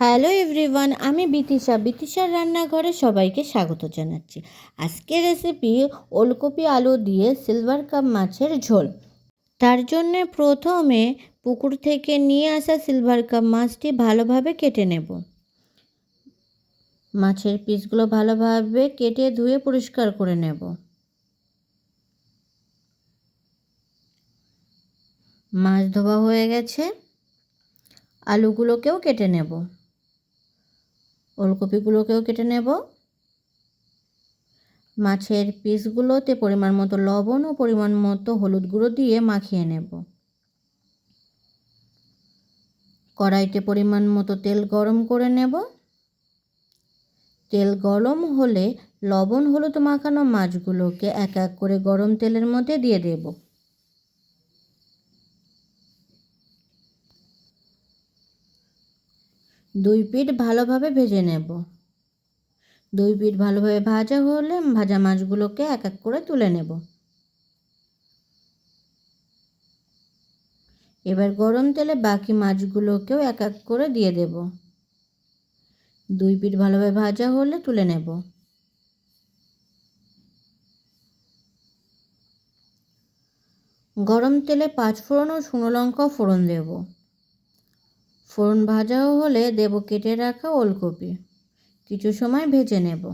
Hello everyone, আমি বিতিশা। বিতিশার রান্নাঘরে সবাইকে স্বাগত জানাচ্ছি। আজকের রেসিপি ওলকপি আলু দিয়ে সিলভার কাপ মাছের ঝোল। তার জন্যে প্রথমে পুকুর থেকে নিয়ে আসা সিলভার কাপ মাছটি ভালোভাবে কেটে নেব। মাছের পিসগুলো ভালোভাবে কেটে ধুয়ে পরিষ্কার করে নেব। মাছ ধোয়া হয়ে গেছে। আলুগুলোকেও কেটে নেব। ওলকপিগুলোকেও কেটে নেব। মাছের পিসগুলোতে পরিমাণ মতো লবণ ও পরিমাণ মতো হলুদ গুঁড়ো দিয়ে মাখিয়ে নেব। কড়াইতে পরিমাণ মতো তেল গরম করে নেব। তেল গরম হলে লবণ হলুদ মাখানো মাছগুলোকে এক এক করে গরম তেলের মধ্যে দিয়ে দেবো। দুই পিঠ ভালোভাবে ভেজে নেব। দুই পিঠ ভালোভাবে ভাজা হলে ভাজা মাছগুলোকে এক এক করে তুলে নেব। এবার গরম তেলে বাকি মাছগুলোকেও এক এক করে দিয়ে দেব। দুই পিঠ ভালোভাবে ভাজা হলে তুলে নেব। গরম তেলে পাঁচ ফোড়ন ও শুকনো লঙ্কা ফোড়ন দেবো। ফোড়ন ভাজাও হলে দেব কেটে রাখা ওলকপি। কিছু সময় ভেজে নেব।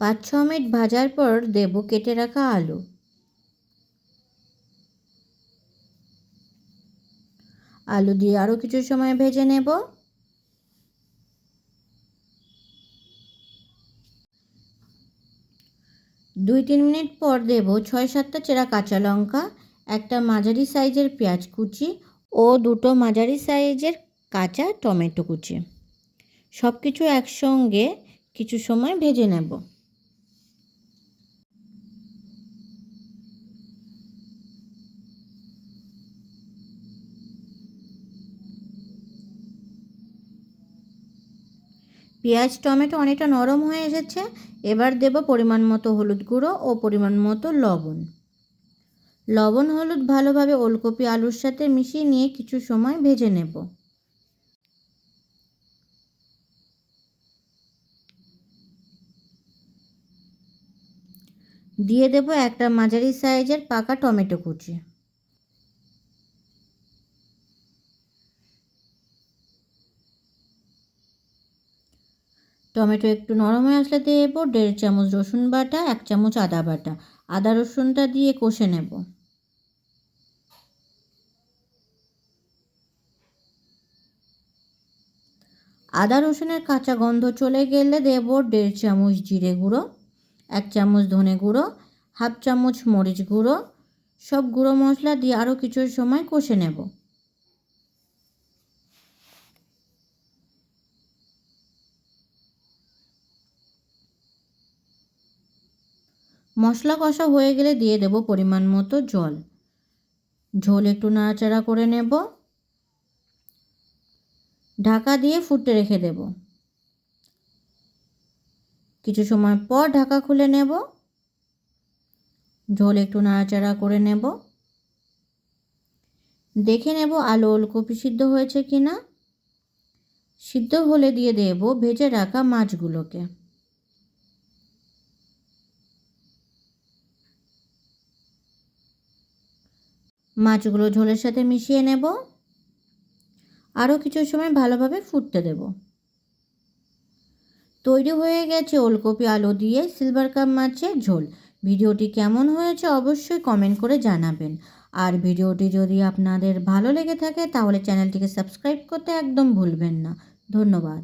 পাঁচ ছ মিনিট ভাজার পর দেব কেটে রাখা আলু। আলু দিয়ে আরও কিছু সময় ভেজে নেব। দুই তিন মিনিট পর দেব ছয় সাতটা চেরা কাঁচা লঙ্কা, একটা মাঝারি সাইজের পেঁয়াজ কুচি ও দুটো মাঝারি সাইজের কাঁচা টমেটো কুচি। সব কিছু একসঙ্গে কিছু সময় ভেজে নেব। পেঁয়াজ, টমেটো অনেকটা নরম হয়ে এসেছে। এবার দেব পরিমাণ মতো হলুদ গুঁড়ো ও পরিমাণ মতো লবণ। লবণ, হলুদ ভালোভাবে ওলকপি, আলুর সাথে মিশিয়ে নিয়ে কিছু সময় ভেজে নেব। দিয়ে দেব একটা মাঝারি সাইজের পাকা টমেটো কুচি। টমেটো একটু নরম হয়ে আসলে দেব, দেড় চামচ রসুন বাটা, এক চামচ আদা বাটা। আদা রসুনটা দিয়ে কষে নেব। আদা রসুনের কাঁচা গন্ধ চলে গেলে দেব দেড় চামচ জিরে গুঁড়ো, এক চামচ ধনে গুঁড়ো, হাফ চামচ মরিচ গুঁড়ো। সব গুঁড়ো মশলা দিয়ে আরও কিছু সময় কষে নেব। মশলা কষা হয়ে গেলে দিয়ে দেব পরিমাণ মতো জল। ঝোল একটু নাড়াচাড়া করে নেব। ঢাকা দিয়ে ফুটতে রেখে দেব। কিছু সময় পর ঢাকা খুলে নেব। ঝোল একটু নাড়াচাড়া করে নেব। দেখে নেব আলু ওলকপি সিদ্ধ হয়েছে কি না সিদ্ধ হলে দিয়ে দেব ভেজে রাখা মাছগুলোকে। মাছগুলো ঝোলের সাথে মিশিয়ে নেব। আরও কিছু সময় ভালোভাবে ফুটতে দেব। তৈরি হয়ে গেছে ওলকপি আলু দিয়ে সিলভার কাপ মাছের ঝোল। ভিডিওটি কেমন হয়েছে অবশ্যই কমেন্ট করে জানাবেন। আর ভিডিওটি যদি আপনাদের ভালো লেগে থাকে তাহলে চ্যানেলটিকে সাবস্ক্রাইব করতে একদম ভুলবেন না। ধন্যবাদ।